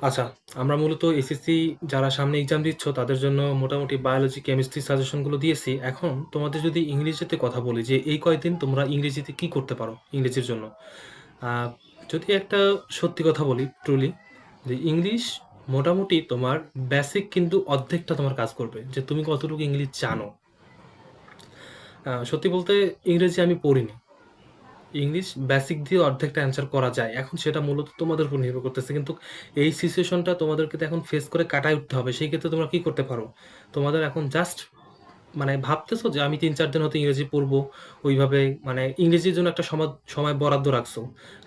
আচ্ছা, আমরা মূলত এসএসসি যারা সামনে এক্সাম দিচ্ছ তাদের জন্য মোটামুটি বায়োলজি, কেমিস্ট্রি সাজেশনগুলো দিয়েছি। এখন তোমাদের যদি ইংরেজিতে কথা বলি যে এই কয়দিন তোমরা ইংরেজিতে কি করতে পারো ইংরেজির জন্য? যদি একটা সত্যি কথা বলি ট্রুলি যে ইংলিশ মোটামুটি তোমার বেসিক কিন্তু অর্ধেকটা তোমার কাজ করবে। যে তুমি কতটুকু ইংলিশ জানো। সত্যি বলতে ইংরেজি আমি পড়িনি। ইংলিশ বেসিক দিয়ে অর্ধেকটা অ্যান্সার করা যায়। এখন সেটা মূলত তোমাদের উপর নির্ভর করতেছে। কিন্তু এই সিচুয়েশনটা তোমাদেরকে এখন ফেস করে কাটায় উঠতে হবে। সেই ক্ষেত্রে তোমরা কি করতে পারো? তোমাদের এখন জাস্ট মানে ভাবতেছো যে আমি ৩-৪ দিন হয়তো ইংরেজি পড়ব। ওইভাবে মানে ইংরেজির জন্য একটা সমা সময় বরাদ্দ রাখছো।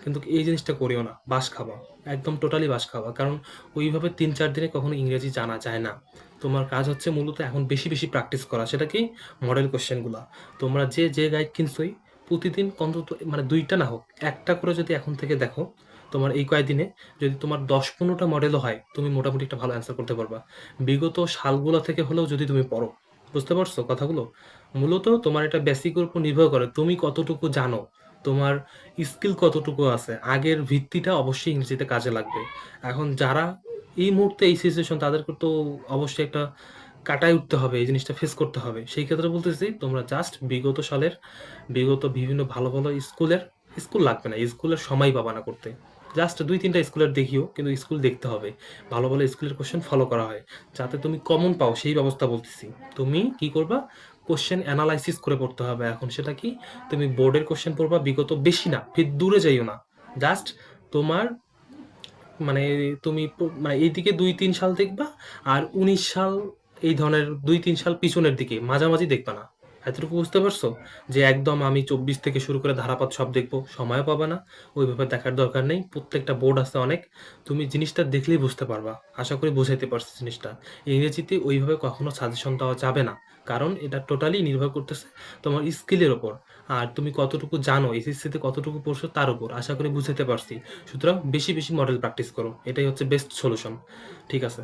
কিন্তু এই জিনিসটা করিও না। বাঁশ খাওয়া একদম টোটালি বাঁশ খাওয়া কারণ ওইভাবে ৩-৪ দিনে কখনো ইংরেজি জানা যায় না। তোমার কাজ হচ্ছে মূলত এখন বেশি, বেশি প্র্যাকটিস করা। সেটা কি? মডেল কোয়েশ্চেনগুলা। তোমরা যে, যে গাইড কিনছই প্রতিদিন অন্তত মানে দুইটা না হোক, একটা করে যদি এখন থেকে দেখো, তোমার এই কয়েকদিনে যদি তোমার দশ পনেরোটা মডেলও হয়, তুমি মোটামুটি একটা ভালো অ্যান্সার করতে পারবা। বিগত সালগুলো থেকে হলেও যদি তুমি পড়ো। বুঝতে পারছ কথাগুলো? মূলত তোমার এটা বেসিকের উপর নির্ভর করে তুমি কতটুকু জানো, তোমার স্কিল কতটুকু আছে। আগের ভিত্তিটা অবশ্যই ইংরেজিতে কাজে লাগবে। এখন যারা এই মুহূর্তে এই সিচুয়েশন তাদেরকে তো অবশ্যই একটা কাটায় উঠতে হবে। এই জিনিসটা ফেস করতে হবে। সেই ক্ষেত্রে বলতেছি তোমরা জাস্ট বিগত সালের বিগত বিভিন্ন ভালো, ভালো স্কুলের স্কুল লাগবে না। স্কুলের সময় পাবা না করতে। জাস্ট দুই তিনটা স্কুলের দেখিও কিন্তু স্কুল দেখতে হবে। ভালো, ভালো স্কুলের কোয়েশ্চেন ফলো করা হয়। যাতে তুমি কমন পাও সেই ব্যবস্থা বলতেছি। তুমি কি করবা? কোয়েশ্চেন অ্যানালাইসিস করে পড়তে হবে এখন। সেটা কি? তুমি বোর্ডের কোয়েশ্চেন পড়বা বিগত বেশি না, ফির দূরে যাইও না। জাস্ট তোমার মানে তুমি মানে এইদিকে ২-৩ সাল দেখবা আর ১৯ সাল এই ধরনের ২-৩ সাল পিছনের দিকে মাঝামাঝি দেখবা না। এতটুকু বুঝতে পারছ? যে একদম আমি ২৪ থেকে শুরু করে ধারাপাত সব দেখব, সময়ও পাবে না। ওইভাবে দেখার দরকার নেই। প্রত্যেকটা বোর্ড আছে অনেক। তুমি জিনিসটা দেখলেই বুঝতে পারবা। আশা করি বুঝাইতে পারছি জিনিসটা। ইংরেজিতে ওইভাবে কখনো সাজেশন দেওয়া যাবে না। কারণ এটা টোটালি নির্ভর করতেছে তোমার স্কিলের ওপর আর তুমি কতটুকু জানো, এসএসসিতে কতটুকু পড়ছো তার উপর। আশা করি বুঝাইতে পারছি। সুতরাং বেশি, বেশি মডেল প্র্যাকটিস করো। এটাই হচ্ছে বেস্ট সলিউশন। ঠিক আছে?